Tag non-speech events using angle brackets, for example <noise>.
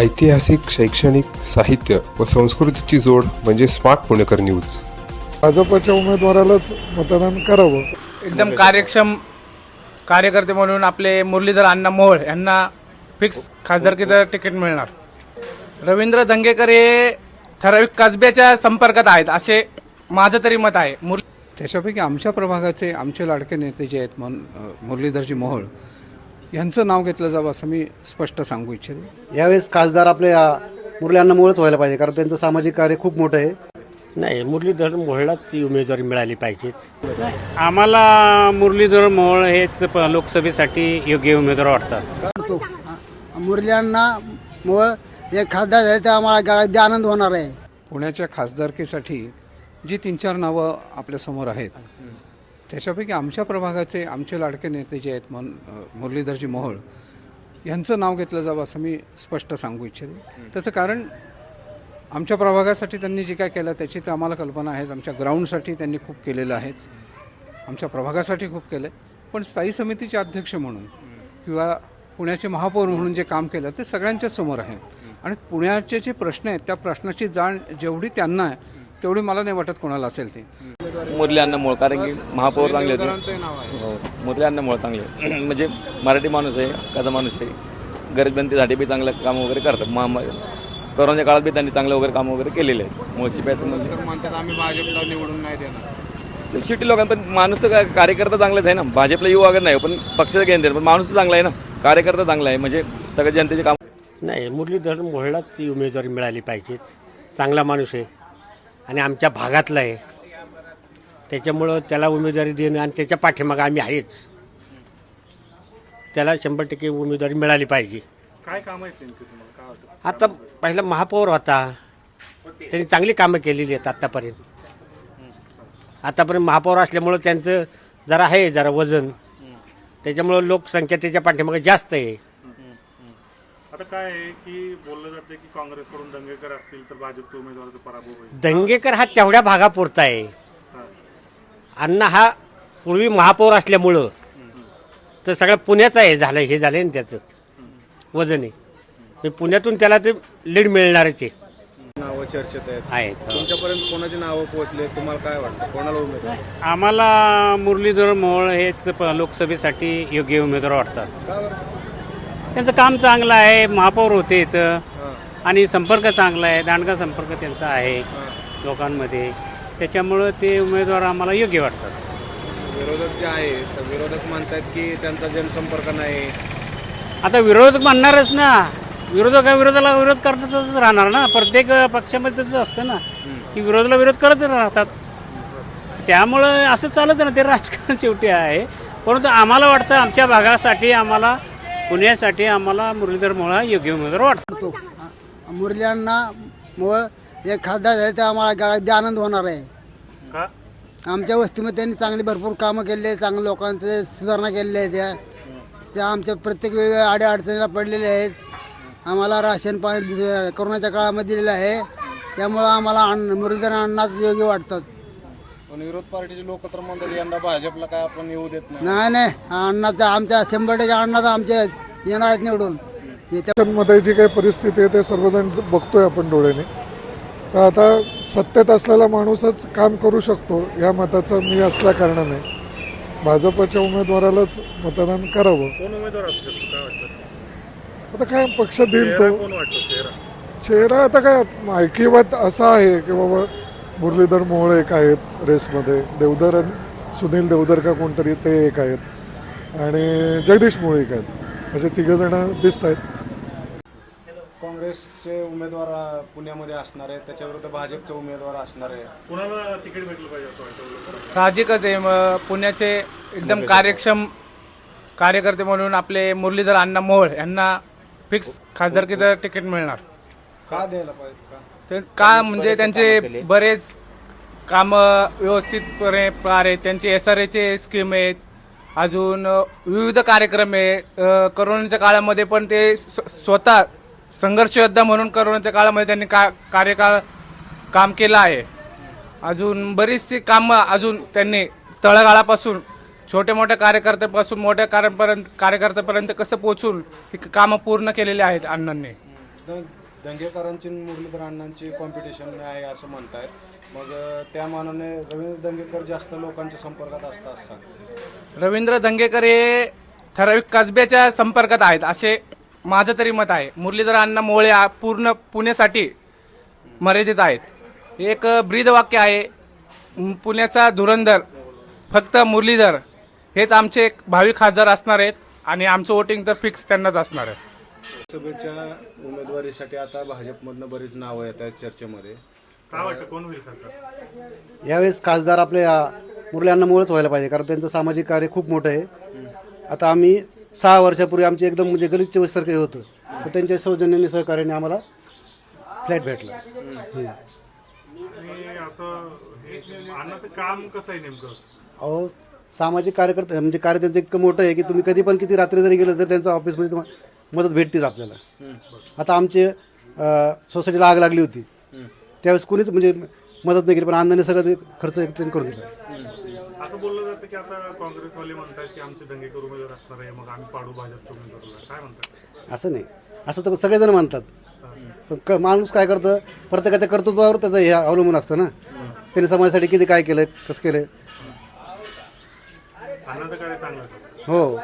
ऐतिहासिक शैक्षणिक साहित्य व संस्कृतीची जोड म्हणजे स्मार्ट पुणेकर न्यूज. भाजपच्या उमेदवारालाच मतदान करावं. एकदम कार्यक्षम कार्यकर्ते म्हणून आपले मुरलीधर अण्णा मोहोळ यांना फिक्स खासदारकीचं तिकीट मिळणार. रवींद्र दंगेकर हे ठराविक कसब्याच्या संपर्कात आहेत असे माझं तरी मत आहे. मुर त्याच्यापैकी आमच्या प्रभागाचे आमचे लाडके नेते जे आहेत म्हण अ, मुरलीधरजी मोहोळ यांचं नाव घेतलं जावं असं मी स्पष्ट सांगू इच्छिते. यावेळेस खासदार आपल्या मुरली अण्णामुळेच व्हायला पाहिजे कारण त्यांचं सामाजिक कार्य खूप मोठं आहे. नाही मुरलीधर मोहळाच ती उमेदवारी मिळाली पाहिजेच. आम्हाला मुरलीधर मोहोळ हेच प- लोकसभेसाठी योग्य उमेदवार वाटतात. मुरल्यांना मुळ एक खासदार झाले तर आम्हाला अगदी आनंद होणार आहे. पुण्याच्या खासदारकीसाठी जी तीन चार नावं आपल्यासमोर आहेत त्याच्यापैकी आमच्या प्रभागाचे आमचे लाडके नेते जे आहेत अ, मुरलीधरजी मोहोळ यांचं नाव घेतलं जावं असं मी स्पष्ट सांगू इच्छिते. त्याचं कारण आमच्या प्रभागासाठी त्यांनी जे काय केलं त्याची तर आम्हाला कल्पना आहेच. आमच्या ग्राउंडसाठी त्यांनी खूप केलेलं आहेच. आमच्या प्रभागासाठी खूप केलं आहे पण स्थायी समितीचे अध्यक्ष म्हणून किंवा पुण्याचे महापौर म्हणून जे काम केलं ते सगळ्यांच्या समोर आहे. आणि पुण्याचे जे प्रश्न आहेत त्या प्रश्नाची जाण जेवढी त्यांना आहे तेवढी मला नाही वाटत कोणाला असेल ती. मुरली अण्णामुळे कारण की महापौर चांगले होते. हो मुरली अण्णामुळे चांगले. <clears throat> म्हणजे मराठी माणूस आहे कसा माणूस आहे. गरीब जनतेसाठी बी चांगलं काम वगैरे करतात. महा कोरोनाच्या काळात बी त्यांनी चांगलं वगैरे काम वगैरे केलेले आहेत. मुळशी पॅटर्नमध्ये म्हणतात आम्ही भाजपला निवडून नाही देणार. सिटी लोकांना पण माणूस तर काय- कार्यकर्ता चांगलाच आहे ना. भाजपला येऊ वगैरे नाही पण पक्षाचं केंद्र पण माणूस तर चांगला आहे ना. कार्यकर्ता चांगला आहे. म्हणजे सगळ्या जनतेचे काम नाही मुरलीधर मोहळाच ती उमेदवारी मिळाली पाहिजेच. चांगला माणूस आहे. आणि आमच्या भागातला आहे त्याच्यामुळं त्याला उमेदवारी देणं आणि त्याच्या पाठीमागं आम्ही आहेच. त्याला शंभर टक्के उमेदवारी मिळाली पाहिजे. काय काम आहेत नेमकी तुम्हाला? काय वाटतं? आता पहिला महापौर होता. त्यांनी चांगली कामं केलेली आहेत आत्तापर्यंत आतापर्यंत महापौर असल्यामुळं त्यांचं जरा आहे जरा वजन. त्याच्यामुळं लोकसंख्या त्याच्या पाठीमागे जास्त आहे. आता काय आहे की बोललं जातं की काँग्रेसकडून दंगेकर असतील तर भाजपच्या उमेदवाराचा पराभव होईल. दंगेकर हा तेवढ्या भागापुरता आहे. अण्णा हा पूर्वी महापौर असल्यामुळं तर सगळं पुण्याचं आहे झालं हे झालं ना त्याचं. वजन. आहे म्हणजे पुण्यातून त्याला ते लीड मिळणारच आहे. नावं चर्चेत आहेत. आहेत तुमच्यापर्यंत कोणाची नावं पोहोचले? तुम्हाला काय वाटतं? कोणाला उमेदवार? आम्हाला मुरलीधर मोहोळ हेच प- लोकसभेसाठी योग्य उमेदवार वाटतात. का बरं? त्यांचं काम चांगलं आहे महापौर होते इथं. आणि संपर्क चांगला आहे दांडगा संपर्क त्यांचा आहे लोकांमध्ये. त्याच्यामुळं ते उमेदवार आम्हाला योग्य वाटतात. विरोधक जे आहेत तर विरोधक म्हणतात की त्यांचा जनसंपर्क नाही. आता विरोधक म्हणणारच ना. विरोधक विरोधाला विरोध करतातच राहणार ना. प्रत्येक पक्षामध्ये तसंच असतं ना. की विरोधाला विरोध करतच राहतात. त्यामुळं असं चालत ना ते राजकारण शेवटी आहे. परंतु आम्हाला वाटतं आमच्या भागासाठी आम्हाला पुण्यासाठी आम्हाला मुरलीधर मोळा योग्य उमेदवार वाटतो. मुरल्यांना मुळ एक खासदार झाले तर आम्हाला अगदी आनंद होणार आहे. का? आमच्या वस्तीमध्ये त्यांनी चांगली भरपूर कामं केलेली आहे चांगल्या लोकांचे सुधारणा केलेल्या आहेत त्या त्या आमच्या प्रत्येक वेळी आड्या अडचणीला पडलेल्या आहेत. आम्हाला राशन पाणी कोरोनाच्या काळामध्ये दिलेलं आहे. त्यामुळं आम्हाला अण्ण मुरलीधर अण्णाच योग्य वाटतात. पण विरोध पार्टीचे लोक तर म्हणतात यंदा भाजपला काय आपण येऊ देत नाही. नाही नाही. अण्णाचा आमच्या शंभर टक्के अण्णाचा आमचे येणार आहेत निवडून. मध्ये जी काही परिस्थिती आहे ते सर्वजण बघतोय आपण डोळ्याने. तर आता सत्तेत असलेला माणूसच काम करू शकतो या मताचा मी असल्या कारणाने. भाजपच्या उमेदवारालाच मतदान करावं. कोण उमेदवार असू शकतो? काय वाटतं? आता काय पक्ष देईल तो? कोण वाटतं? चेहरा. चेहरा आता काय ऐकिवात असा आहे की बाबा मुरलीधर मोहोळ एक आहेत रेसमध्ये. देवधर सुनील देवधर का कोणतरी ते एक आहेत. आणि जगदीश मोळे एक आहेत. असे तिघ जण दिसत आहेत. काँग्रेसचे उमेदवार पुण्यामध्ये असणार आहेत. त्याच्याविरुद्ध भाजपचे उमेदवार असणार आहे कुणाला तिकीट भेटलं पाहिजे साहजिकच आहे. मग पुण्याचे एकदम कार्यक्षम कार्यकर्ते म्हणून आपले मुरलीधर अण्णा मोहोळ यांना फिक्स खासदारकीचं तिकीट मिळणार. का द्यायला पाहिजे? का? ते का म्हणजे त्यांचे बरेच काम व्यवस्थितपणे पार आहेत. त्यांचे एस आर एचे स्कीम आहेत. अजून अ, विविध कार्यक्रम आहे. अ, करोनाच्या काळामध्ये पण ते स्व- स्वतः संघर्ष योद्धा म्हणून करोनाच्या काळामध्ये त्यांनी का कार्यकाळ काम केलं आहे. अजून बरीचशी कामं अजून त्यांनी तळागाळापासून छोट्या मोठ्या कार्यकर्त्यापासून मोठ्या कार्यापर्यंत कार्यकर्त्यापर्यंत कसं पोहोचून ती कामं पूर्ण केलेली आहेत अण्णांनी. दंगेकरांची मुरलीधर अण्णांची कॉम्पिटिशन आहे असं म्हणतायत. मग त्या मानाने रवींद्र दंगेकर जास्त लोकांच्या संपर्कात असतात असं रवींद्र दंगेकर हे ठराविक कसब्याच्या संपर्कात आहेत असे माझं तरी मत आहे. मुरलीधर अण्णा मोळे पूर्ण पुण्यासाठी मर्यादित आहेत. एक ब्रीद वाक्य आहे पुण्याचा धुरंधर फक्त मुरलीधर हेच आमचे भावी खासदार असणार आहेत आणि आमचं वोटिंग तर फिक्स त्यांनाच असणार आहे. लोकसभेच्या उमेदवारीसाठी आता भाजपमधनं बरीच नावं येत आहेत चर्चेमध्ये. काय वाटतं कोण होईल खासदार? यावेळेस खासदार आपल्या मुरली अण्णामुळेच व्हायला पाहिजे कारण त्यांचं सामाजिक कार्य खूप मोठं आहे. आता आम्ही सहा वर्षापूर्वी आमचे एकदम म्हणजे गलिच्छ सारखे होतं. तर त्यांच्या सौजन्याने सहकार्याने आम्हाला फ्लॅट भेटला. हम्म. आणि असं हे काम कसं आहे नेमकं? अहो सामाजिक कार्यकर्ते म्हणजे कार्य त्यांचं इतकं मोठं आहे की तुम्ही कधी पण किती रात्री जरी गेलं तर त्यांच्या ऑफिसमध्ये तुम्हाला मदत भेटतेच आपल्याला. आता आमचे सोसायटीला आग लागली होती. त्यावेळेस कोणीच म्हणजे मदत नाही केली पण अण्णाने सगळं ते खर्च एकट्याने करून दिला. असं बोललं जातं की आता काँग्रेसवाले म्हणतात की आमचे दंगेकर उमेदवार असणार आहे मग आम्ही पाडू भाजपच्या उमेदवाराला काय म्हणतात? असं नाही. असं तर सगळेजण म्हणतात. पण क माणूस काय करतं? प्रत्येकाच्या कर्तृत्वावर त्याचं हे अवलंबून असतं ना. त्यांनी समाजासाठी किती काय केलं कसं केलं हो.